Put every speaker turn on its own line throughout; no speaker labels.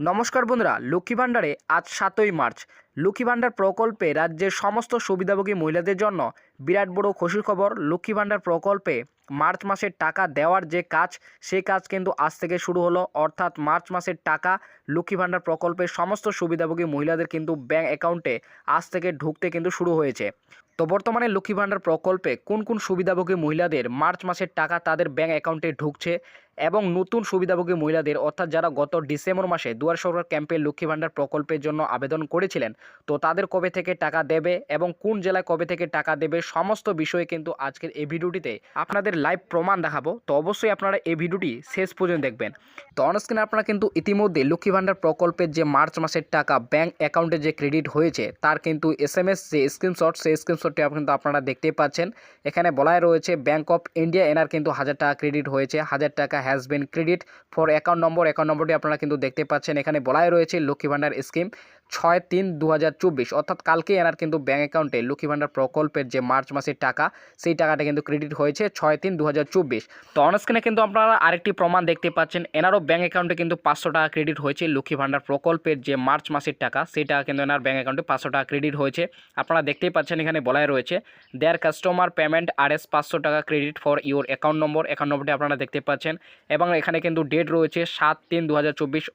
নমস্কার বন্ধুরা, লক্ষ্মী ভাণ্ডারে আজ সাতই মার্চ। লক্ষ্মী ভাণ্ডার প্রকল্পে রাজ্যের সমস্ত সুবিধাভোগী মহিলাদের জন্য বিরাট বড় খুশির খবর। লক্ষ্মী ভাণ্ডার প্রকল্পে মার্চ মাসের টাকা দেওয়ার যে কাজ, সেই কাজ কিন্তু আজ থেকে শুরু হলো। অর্থাৎ মার্চ মাসের টাকা লক্ষ্মী ভাণ্ডার প্রকল্পের সমস্ত সুবিধাভোগী মহিলাদের কিন্তু ব্যাঙ্ক অ্যাকাউন্টে আজ থেকে ঢুকতে কিন্তু শুরু হয়েছে। তো বর্তমানে লক্ষ্মী ভাণ্ডার প্রকল্পে কোন কোন সুবিধাভোগী মহিলাদের মার্চ মাসের টাকা তাদের ব্যাঙ্ক অ্যাকাউন্টে ঢুকছে? এবং নতুন সুবিধাভোগী মহিলাদের, অর্থাৎ যারা গত ডিসেম্বর মাসে দুয়ার সরকার ক্যাম্পে লক্ষ্মী ভাণ্ডার প্রকল্পের জন্য আবেদন করেছিলেন, তো তাদের কবে থেকে টাকা দেবে এবং কোন জেলায় কবে থেকে টাকা দেবে সমস্ত বিষয়ে কিন্তু আজকের এই ভিডিওটিতে আপনাদের লাইভ প্রমাণ দেখাবো। তো অবশ্যই আপনারা এই ভিডিওটি শেষ পর্যন্ত দেখবেন। তো অনস্ক্রিনে আপনারা কিন্তু ইতিমধ্যে লক্ষ্মী ভাণ্ডার প্রকল্পের যে মার্চ মাসের টাকা ব্যাংক অ্যাকাউন্টে যে ক্রেডিট হয়েছে, তার কিন্তু এস এম এস যে স্ক্রিনশট সেই স্ক্রিনশটটি কিন্তু আপনারা দেখতেই পাচ্ছেন। এখানে বলাই রয়েছে ব্যাংক অফ ইন্ডিয়া এনার কিন্তু হাজার টাকা ক্রেডিট হয়েছে, হাজার টাকা has been credit for account number account নম্বরটি আপনারা কিন্তু দেখতে পাচ্ছেন। এখানে বলাই রয়েছে, লক্ষ্মী ভাণ্ডার স্কিম। ছয় তিন দু অর্থাৎ কালকে এনার কিন্তু ব্যাঙ্ক অ্যাকাউন্টে লক্ষ্মী ভাণ্ডার প্রকল্পের যে মার্চ মাসের টাকা, সেই টাকাটা কিন্তু ক্রেডিট হয়েছে ছয় তিন দু তো অনস্ক্রিনে কিন্তু আপনারা আরেকটি প্রমাণ দেখতে পাচ্ছেন, এনারও ব্যাঙ্ক অ্যাকাউন্টে কিন্তু পাঁচশো টাকা ক্রেডিট হয়েছে লক্ষ্মী ভাণ্ডার প্রকল্পের যে মার্চ মাসের টাকা, সেই টাকা কিন্তু এনার ব্যাঙ্ক অ্যাকাউন্টে পাঁচশো টাকা ক্রেডিট হয়েছে। আপনারা দেখতেই পাচ্ছেন এখানে বলাই রয়েছে there customer payment R S পাঁচশো টাকা credit for your account number account নম্বরটি আপনারা দেখতে পাচ্ছেন। এবং এখানে কিন্তু ডেট রয়েছে সাত তিন দু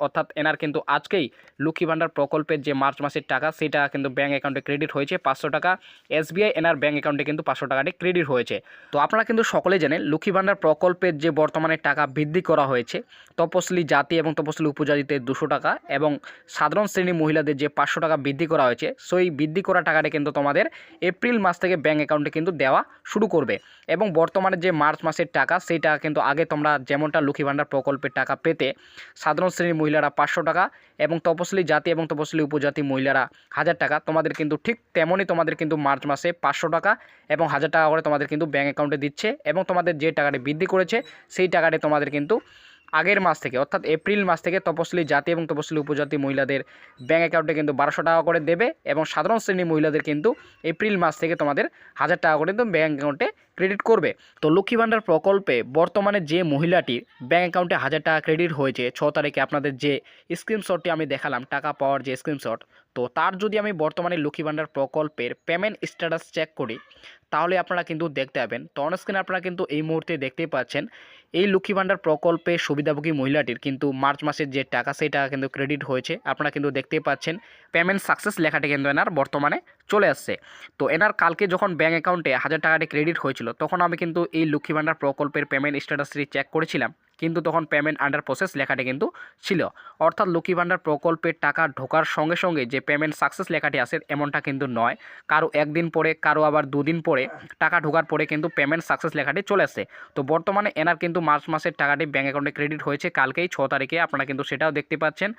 অর্থাৎ এনার কিন্তু আজকেই লক্ষ্মী ভাণ্ডার প্রকল্পের যে মার্চ মাসের টাকা, সেটা কিন্তু ব্যাঙ্ক অ্যাকাউন্টে ক্রেডিট হয়েছে পাঁচশো টাকা। এসবিআই এনার ব্যাঙ্ক অ্যাকাউন্টে কিন্তু পাঁচশো টাকাটি ক্রেডিট হয়েছে। তো আপনারা কিন্তু সকলে জানেন, লক্ষ্মী ভাণ্ডার প্রকল্পের যে বর্তমানে টাকা বৃদ্ধি করা হয়েছে তপশিলি জাতি এবং তপশিলি উপজাতিতে দুশো টাকা এবং সাধারণ শ্রেণি মহিলাদের যে পাঁচশো টাকা বৃদ্ধি করা হয়েছে, সেই বৃদ্ধি করা টাকাটা কিন্তু তোমাদের এপ্রিল মাস থেকে ব্যাঙ্ক অ্যাকাউন্টে কিন্তু দেওয়া শুরু করবে। এবং বর্তমানে যে মার্চ মাসের টাকা সেই টাকা কিন্তু আগে তোমরা যেমনটা লক্ষ্মী ভাণ্ডার প্রকল্পের টাকা পেতে, সাধারণ শ্রেণির মহিলারা পাঁচশো টাকা এবং তপশিলি জাতি এবং তপশিলি উপজাতি মহিলারা হাজার টাকা, তোমাদের কিন্তু ঠিক তেমনই তোমাদের কিন্তু মার্চ মাসে পাঁচশো টাকা এবং হাজার টাকা করে তোমাদের কিন্তু ব্যাঙ্ক অ্যাকাউন্টে দিচ্ছে এবং তোমাদের যে টাকাটি বৃদ্ধি করেছে, সেই টাকাটি তোমাদের কিন্তু আগের মাস থেকে, অর্থাৎ এপ্রিল মাস থেকে তপশিলি জাতি এবং তপশিলি উপজাতি মহিলাদের ব্যাঙ্ক অ্যাকাউন্টে কিন্তু বারোশো টাকা করে দেবে এবং সাধারণ শ্রেণির মহিলাদের কিন্তু এপ্রিল মাস থেকে তোমাদের হাজার টাকা করে কিন্তু ব্যাঙ্ক অ্যাকাউন্টে ক্রেডিট করবে। তো লক্ষ্মী ভাণ্ডার প্রকল্পে বর্তমানে যে মহিলাটির ব্যাঙ্ক অ্যাকাউন্টে হাজার টাকা ক্রেডিট হয়েছে, ছ তারিখে আপনাদের যে স্ক্রিনশটটি আমি দেখালাম, টাকা পাওয়ার যে স্ক্রিনশট তো তার যদি আমি বর্তমানে লক্ষ্মী ভাণ্ডার প্রকল্পের পেমেন্ট স্ট্যাটাস চেক করি, তাহলে আপনারা কিন্তু দেখতে পাবেন। তো অনস্ক্রিনে আপনারা কিন্তু এই মুহূর্তে দেখতেই পাচ্ছেন এই লক্ষ্মী ভাণ্ডার প্রকল্পে সুবিধাভোগী মহিলাটির কিন্তু মার্চ মাসের যে টাকা, সেই টাকা কিন্তু ক্রেডিট হয়েছে। আপনারা কিন্তু দেখতেই পাচ্ছেন পেমেন্ট সাকসেস লেখাটি কিন্তু এনার বর্তমানে চলে আসছে। তো এনার কালকে যখন ব্যাঙ্ক অ্যাকাউন্টে হাজার টাকাটি ক্রেডিট হয়েছিল, তখন আমি কিন্তু এই লক্ষ্মী ভাণ্ডার প্রকল্পের পেমেন্ট স্ট্যাটাসটি চেক করেছিলাম। কিন্তু তখন পেমেন্ট আন্ডার প্রসেস লেখাটি কিন্তু ছিল। অর্থাৎ লক্ষ্মী ভাণ্ডার প্রকল্পের টাকা ঢোকার সঙ্গে সঙ্গে যে পেমেন্ট সাকসেস লেখাটি আসে এমনটা কিন্তু নয়। কারও একদিন পরে, কারও আবার দুদিন পরে টাকা ঢোকার পরে কিন্তু পেমেন্ট সাকসেস লেখাটি চলে আসে। তো বর্তমানে এনার কিন্তু মার্চ মাসের টাকাটি ব্যাঙ্ক অ্যাকাউন্টে ক্রেডিট হয়েছে, কালকেই ছ তারিখে আপনারা কিন্তু সেটাও দেখতে পাচ্ছেন।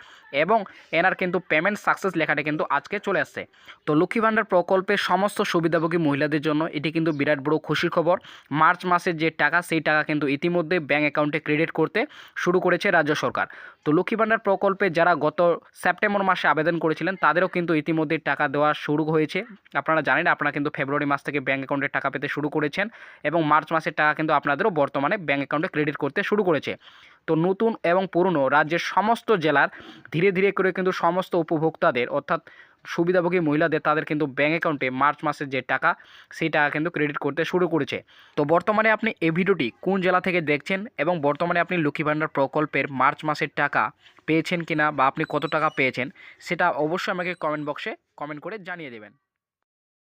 এবং এনার কিন্তু পেমেন্ট সাকসেস লেখাটি কিন্তু আজকে চলে আসছে। তো লক্ষ্মী ভাণ্ডার প্রকল্পের সমস্ত সুবিধাভোগী মহিলাদের জন্য এটি কিন্তু বিরাট বড় খুশির খবর। মার্চ মাসের যে টাকা, সেই টাকা কিন্তু ইতিমধ্যে ব্যাঙ্ক অ্যাকাউন্টে ক্রেডিট করতে শুরু করেছে রাজ্য সরকার। তো লক্ষ্মী ভাণ্ডার প্রকল্পে যারা গত সেপ্টেম্বর মাসে আবেদন করেছিলেন, তাদেরও কিন্তু ইতিমধ্যে টাকা দেওয়া শুরু হয়েছে। আপনারা জানেন, আপনারা কিন্তু ফেব্রুয়ারি মাস থেকে ব্যাঙ্ক অ্যাকাউন্টে টাকা পেতে শুরু করেছেন এবং মার্চ মাসের টাকা কিন্তু আপনাদেরও বর্তমানে ব্যাঙ্ক অ্যাকাউন্টে ক্রেডিট করতে শুরু করেছে। তো নতুন এবং পুরনো রাজ্যের সমস্ত জেলার ধীরে ধীরে করে কিন্তু সমস্ত উপভোক্তাদের, অর্থাৎ সুবিধাভোগী মহিলাদের তাদের কিন্তু ব্যাঙ্ক অ্যাকাউন্টে মার্চ মাসের যে টাকা, সেই টাকা কিন্তু ক্রেডিট করতে শুরু করেছে। তো বর্তমানে আপনি এই ভিডিওটি কোন জেলা থেকে দেখছেন এবং বর্তমানে আপনি লক্ষ্মী ভাণ্ডার প্রকল্পের মার্চ মাসের টাকা পেয়েছেন কিনা বা আপনি কত টাকা পেয়েছেন, সেটা অবশ্যই আমাকে কমেন্ট বক্সে কমেন্ট করে জানিয়ে দেবেন।